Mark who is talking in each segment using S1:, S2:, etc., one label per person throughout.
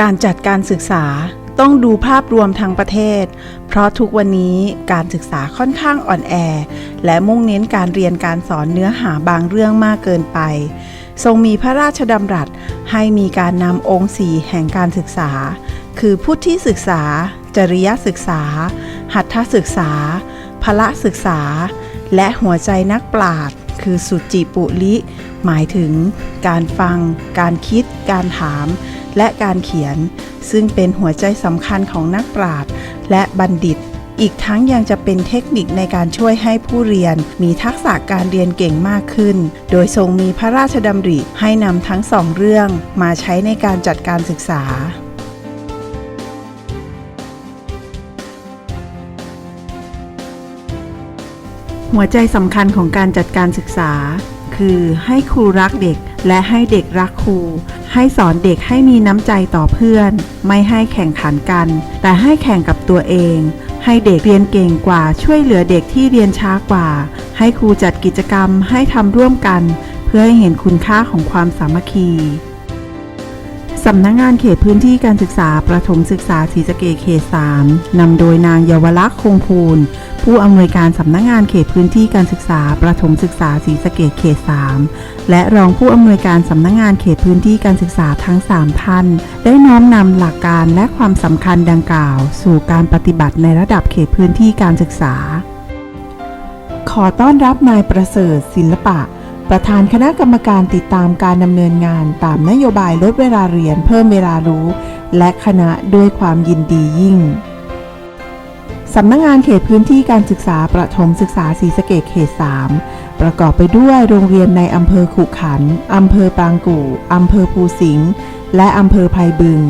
S1: การจัดการศึกษาต้องดูภาพรวมทั้งประเทศ เพราะทุกวันนี้การศึกษาค่อนข้างอ่อนแอ และมุ่งเน้นการเรียนการสอนเนื้อหาบางเรื่องมากเกินไป ทรงมีพระราชดำรัสให้มีการนำองค์สีแห่งการศึกษา คือพุทธิศึกษา จริยศึกษา หัตถศึกษา พละศึกษา และหัวใจนักปราชญ์คือสุจิปุลิ หมายถึงการฟัง การคิด การถาม และการเขียน ซึ่งเป็นหัวใจสำคัญของนักปราชญ์และบัณฑิต อีกทั้งยังจะเป็นเทคนิคในการช่วยให้ผู้เรียนมีทักษะการเรียนเก่งมากขึ้น โดยทรงมีพระราชดำริให้นำทั้งสองเรื่องมาใช้ในการจัดการศึกษาหัวใจสำคัญของการจัดการศึกษา คือให้ครูรักเด็กและให้เด็กรักครู ให้สอนเด็กให้มีน้ำใจต่อเพื่อน ไม่ให้แข่งขันกัน แต่ให้แข่งกับตัวเอง ให้เด็กเรียนเก่งกว่าช่วยเหลือเด็กที่เรียนช้ากว่า ให้ครูจัดกิจกรรมให้ทำร่วมกัน เพื่อให้เห็นคุณค่าของความสามัคคี สำนักงงานเขตพื้นที่การศึกษาประถมศึกษาศรีสะเกษเขต 3 นำโดยนางเยาวลักษณ์คงภูล ผู้อำนวยการสำนักงงานเขตพื้นที่การศึกษาประถมศึกษาศรีสะเกษเขต 3 และรองผู้อำนวยการสำนักงงานเขตพื้นที่การศึกษาทั้ง 3 ท่าน ได้น้อมนำหลักการและความสำคัญดังกล่าว สู่การปฏิบัติในระดับเขตพื้นที่การศึกษา ขอต้อนรับนายประเสริฐศิลปะ ประธานคณะกรรมการติดตามการดำเนินงานตามนโยบายลดเวลาเรียนเพิ่มเวลารู้ และคณะด้วยความยินดียิ่งสำนักงงานเขตพื้นที่การศึกษาประถมศึกษาศรีสะเกษเขต 3 ประกอบไปด้วยโรงเรียนในอำเภอขุขันธ์อำเภอปรางกู่อำเภอภูสิงห์ และอำเภอไพบึง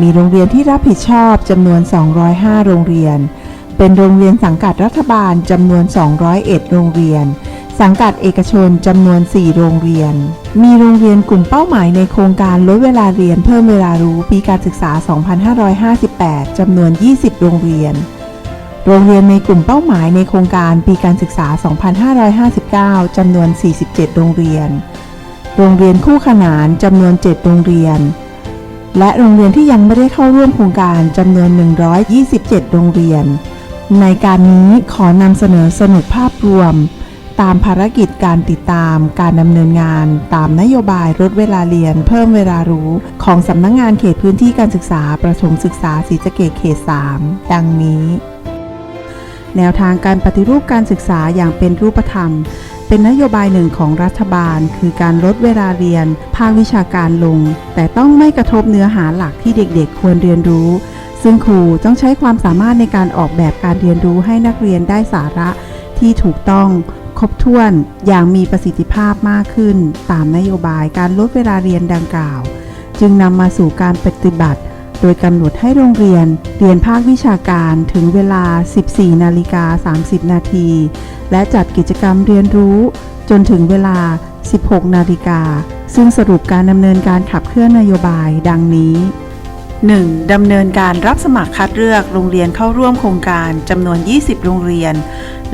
S1: มีโรงเรียนที่รับผิดชอบจำนวน 205 โรงเรียน เป็นโรงเรียนสังกัดรัฐบาลจำนวน 201 โรงเรียน สังกัดเอกชนจำนวน 4 โรงเรียน มีโรงเรียนกลุ่มเป้าหมายในโครงการลดเวลาเรียนเพิ่มเวลารู้ปีการศึกษา 2558 จำนวน 20 โรงเรียน โรงเรียนในกลุ่มเป้าหมายในโครงการปีการศึกษา 2559 จำนวน 47 โรงเรียน โรงเรียนคู่ขนานจำนวน 7 โรงเรียน และโรงเรียนที่ยังไม่ได้เข้าร่วมโครงการจำนวน 127 โรงเรียน ในการนี้ขอนำเสนอสรุปภาพรวม ตามภารกิจการติดตามการดำเนินงาน ตามนโยบายลดเวลาเรียน เพิ่มเวลารู้ ของสำนักงงานเขตพื้นที่การศึกษา ประถมศึกษาศรีสะเกษเขต 3 ดังนี้ แนวทางการปฏิรูปการศึกษาอย่างเป็นรูปธรรม เป็นนโยบายหนึ่งของรัฐบาล คือการลดเวลาเรียน ภาควิชาการลง แต่ต้องไม่กระทบเนื้อหาหลักที่เด็กๆ ควรเรียนรู้ ซึ่งครูต้องใช้ความสามารถในการออกแบบการเรียนรู้ให้นักเรียนได้สาระที่ถูกต้อง ครบถ้วนอย่างมีประสิทธิภาพมากขึ้น ตามนโยบายการลดเวลาเรียนดังกล่าว จึงนำมาสู่การปฏิบัติ โดยกำหนดให้โรงเรียนเรียนภาควิชาการถึงเวลา 14 นาฬิกา 30 นาที และจัดกิจกรรมเรียนรู้จนถึงเวลา 16 นาฬิกา ซึ่งสรุปการดำเนินการขับเคลื่อนนโยบายดังนี้ 1. ดำเนินการรับสมัครคัดเลือกโรงเรียนเข้าร่วมโครงการจำนวน 20 โรงเรียน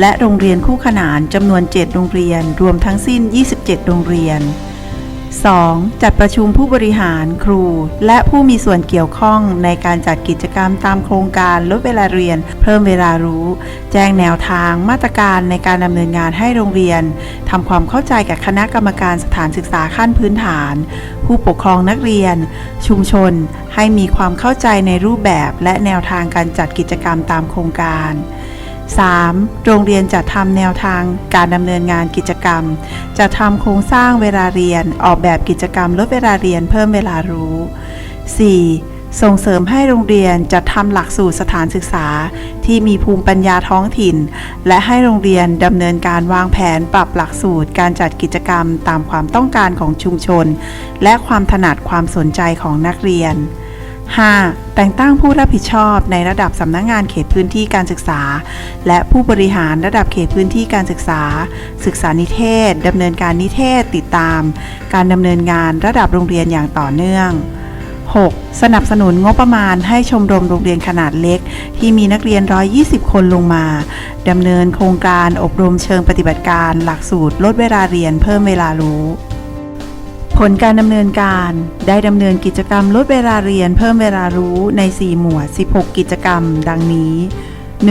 S1: และโรงเรียนคู่ขนานจำนวน 7 โรงเรียน รวมทั้งสิ้น 27 โรงเรียน 2. จัดประชุมผู้บริหารครู และผู้มีส่วนเกี่ยวข้องในการจัดกิจกรรมตามโครงการลดเวลาเรียน เพิ่มเวลารู้ แจ้งแนวทางมาตรการในการดำเนินงานให้โรงเรียนทำความเข้าใจกับคณะกรรมการสถานศึกษาขั้นพื้นฐาน ผู้ปกครองนักเรียน ชุมชน ให้มีความเข้าใจในรูปแบบและแนวทางการจัดกิจกรรมตามโครงการ 3. โรงเรียนจะทำแนวทางการดำเนินงานกิจกรรมจะทำโครงสร้างเวลาเรียน ออกแบบกิจกรรมลดเวลาเรียนเพิ่มเวลารู้ 4. ส่งเสริมให้โรงเรียนจัดทำหลักสูตรสถานศึกษา ที่มีภูมิปัญญาท้องถิ่น และให้โรงเรียนดำเนินการวางแผนปรับหลักสูตร การจัดกิจกรรมตามความต้องการของชุมชน และความถนัดความสนใจของนักเรียน 5. แต่งตั้งผู้รับผิดชอบในระดับสำนักงงานเขตพื้นที่การศึกษา และผู้บริหารระดับเขตพื้นที่การศึกษา ศึกษานิเทศดำเนินการนิเทศติดตาม การดำเนินงานระดับโรงเรียนอย่างต่อเนื่อง 6. สนับสนุนงบประมาณให้ชมรมโรงเรียนขนาดเล็ก ที่มีนักเรียน 120 คนลงมาดำเนินโครงการอบรมเชิงปฏิบัติการ หลักสูตรลดเวลาเรียนเพิ่มเวลารู้ ผลการดำเนินการได้ดำเนินกิจกรรมลดเวลาเรียนเพิ่มเวลารู้ใน 4 หมวด 16 กิจกรรม ดังนี้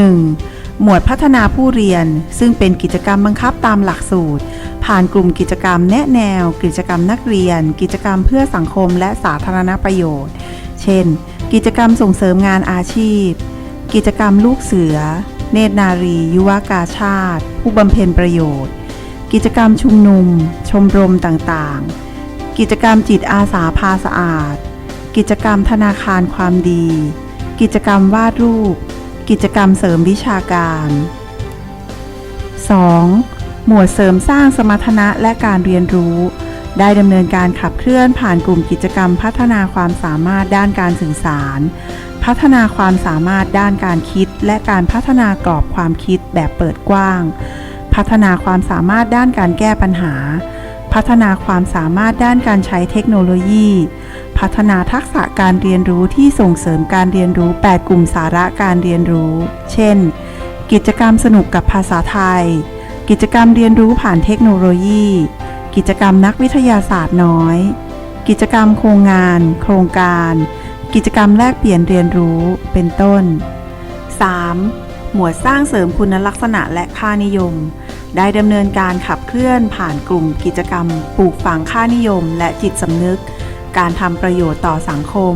S1: 1. หมวดพัฒนาผู้เรียน ซึ่งเป็นกิจกรรมบังคับตามหลักสูตร ผ่านกลุ่มกิจกรรมแนะแนว กิจกรรมนักเรียน กิจกรรมเพื่อสังคมและสาธารณประโยชน์ เช่น กิจกรรมส่งเสริมงานอาชีพ กิจกรรมลูกเสือ เนตรนารี ยุวกาชาติ ผู้บำเพ็ญประโยชน์ กิจกรรมชุมนุม ชมรมต่างๆ กิจกรรมจิตอาสาพาสะอาด กิจกรรมธนาคารความดี กิจกรรมวาดรูป กิจกรรมเสริมวิชาการ 2. หมวดเสริมสร้างสมรรถนะและการเรียนรู้ ได้ดำเนินการขับเคลื่อนผ่านกลุ่มกิจกรรมพัฒนาความสามารถด้านการสื่อสาร พัฒนาความสามารถด้านการคิด และการพัฒนากรอบความคิดแบบเปิดกว้าง พัฒนาความสามารถด้านการแก้ปัญหา พัฒนาความสามารถด้านการใช้เทคโนโลยี พัฒนาทักษะการเรียนรู้ที่ส่งเสริมการเรียนรู้ 8 กลุ่มสาระการเรียนรู้ เช่น กิจกรรมสนุกกับภาษาไทย กิจกรรมเรียนรู้ผ่านเทคโนโลยี กิจกรรมนักวิทยาศาสตร์น้อย กิจกรรมโครงงาน โครงการ กิจกรรมแลกเปลี่ยนเรียนรู้ เป็นต้น 3. หมวดสร้างเสริมคุณลักษณะและค่านิยม ได้ดำเนินการขับเคลื่อนผ่านกลุ่มกิจกรรม ปลูกฝังค่านิยม และจิตสำนึก การทำประโยชน์ต่อสังคม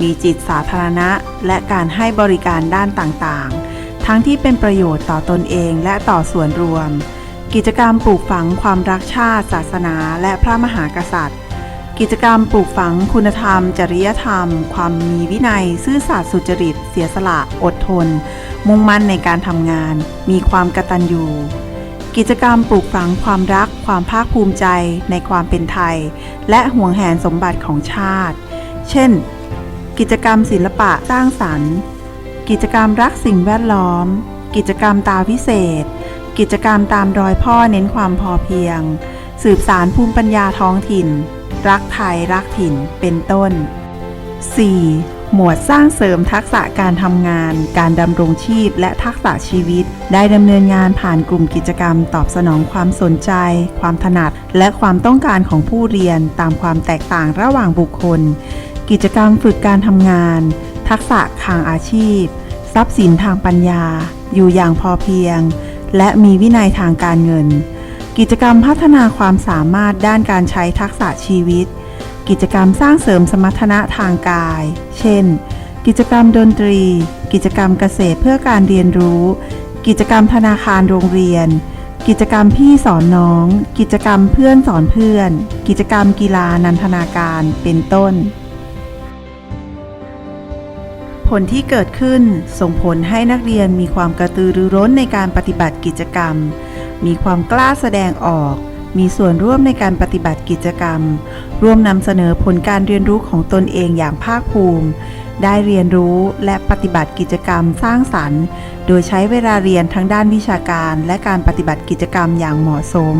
S1: มีจิตสาธารณะ และการให้บริการด้านต่างๆ ทั้งที่เป็นประโยชน์ต่อตนเองและต่อส่วนรวม กิจกรรมปลูกฝังความรักชาติ ศาสนา และพระมหากษัตริย์ กิจกรรมปลูกฝังคุณธรรม จริยธรรม ความมีวินัย ซื่อสัตย์สุจริต เสียสละ อดทน มุ่งมั่นในการทำงาน มีความกตัญญู กิจกรรมปลูกฝังความรักความภาคภูมิใจในความเป็นไทย และห่วงแหนสมบัติของชาติ เช่น กิจกรรมศิลปะสร้างสรรค์ กิจกรรมรักสิ่งแวดล้อม กิจกรรมตาพิเศษ กิจกรรมตามรอยพ่อเน้นความพอเพียง สืบสารภูมิปัญญาท้องถิ่น รักไทยรักถิ่นเป็นต้น 4. หมวดสร้างเสริมทักษะการทำงาน การดำรงชีพ และทักษะชีวิต ได้ดำเนินงานผ่านกลุ่มกิจกรรม ตอบสนองความสนใจ ความถนัด และความต้องการของผู้เรียนตามความแตกต่างระหว่างบุคคล กิจกรรมฝึกการทำงาน ทักษะทางอาชีพ ทรัพย์สินทางปัญญา อยู่อย่างพอเพียง และมีวินัยทางการเงิน กิจกรรมพัฒนาความสามารถด้านการใช้ทักษะชีวิต กิจกรรมสร้างเสริมสมรรถนะทางกาย เช่น กิจกรรมดนตรี กิจกรรมเกษตรเพื่อการเรียนรู้ กิจกรรมธนาคารโรงเรียน กิจกรรมพี่สอนน้อง กิจกรรมเพื่อนสอนเพื่อน กิจกรรมกีฬานันทนาการ เป็นต้น ผลที่เกิดขึ้นส่งผลให้นักเรียนมีความกระตือรือร้นในการปฏิบัติกิจกรรม มีความกล้าแสดงออก มีส่วนร่วมในการปฏิบัติกิจกรรม ร่วมนำเสนอผลการเรียนรู้ของตนเองอย่างภาคภูมิ ได้เรียนรู้และปฏิบัติกิจกรรมสร้างสรรค์ โดยใช้เวลาเรียนทั้งด้านวิชาการและการปฏิบัติกิจกรรมอย่างเหมาะสม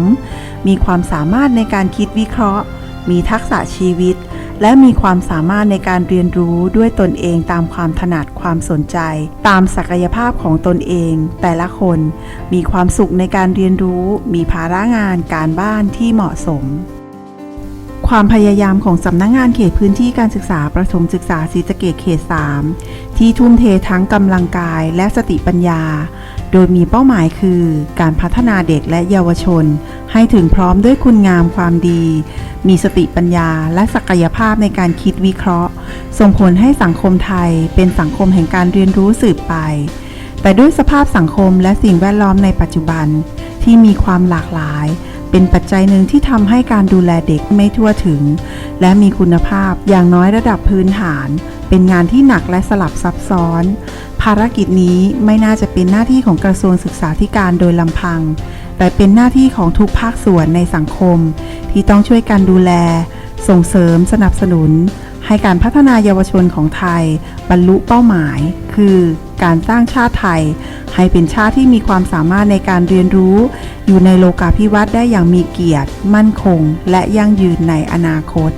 S1: มีความสามารถในการคิดวิเคราะห์ มีทักษะชีวิต และมีความสามารถในการเรียนรู้ด้วยตนเองตามความถนัดความสนใจ ตามศักยภาพของตนเอง แต่ละคนมีความสุขในการเรียนรู้ มีภาระงานการบ้านที่เหมาะสม ความพยายามของสำนักงงานเขตพื้นที่การศึกษาประถมศึกษาศรีสะเกดเขต 3 ที่ทุ่มเททั้งกำลังกายและสติปัญญา โดยมีเป้าหมายคือการพัฒนาเด็กและเยาวชน ให้ถึงพร้อมด้วยคุณงามความดี มีสติปัญญาและศักยภาพในการคิดวิเคราะห์ ส่งผลให้สังคมไทยเป็นสังคมแห่งการเรียนรู้สืบไป แต่ด้วยสภาพสังคมและสิ่งแวดล้อมในปัจจุบัน ที่มีความหลากหลาย เป็นปัจจัยหนึ่งที่ทำให้การดูแลเด็กไม่ทั่วถึง และมีคุณภาพอย่างน้อยระดับพื้นฐาน เป็นงานที่หนักและสลับซับซ้อน ภารกิจนี้ไม่น่าจะเป็นหน้าที่ของกระทรวงศึกษาธิการโดยลำพัง แต่เป็นหน้าที่ของทุกภาคส่วนในสังคม ที่ต้องช่วยกันดูแล ส่งเสริมสนับสนุน ให้การพัฒนาเยาวชนของไทย บรรลุเป้าหมาย คือการสร้างชาติไทย ให้เป็นชาติที่มีความสามารถในการเรียนรู้ อยู่ในโลกาภิวัตน์ได้อย่างมีเกียรติ มั่นคง และยั่งยืนในอนาคต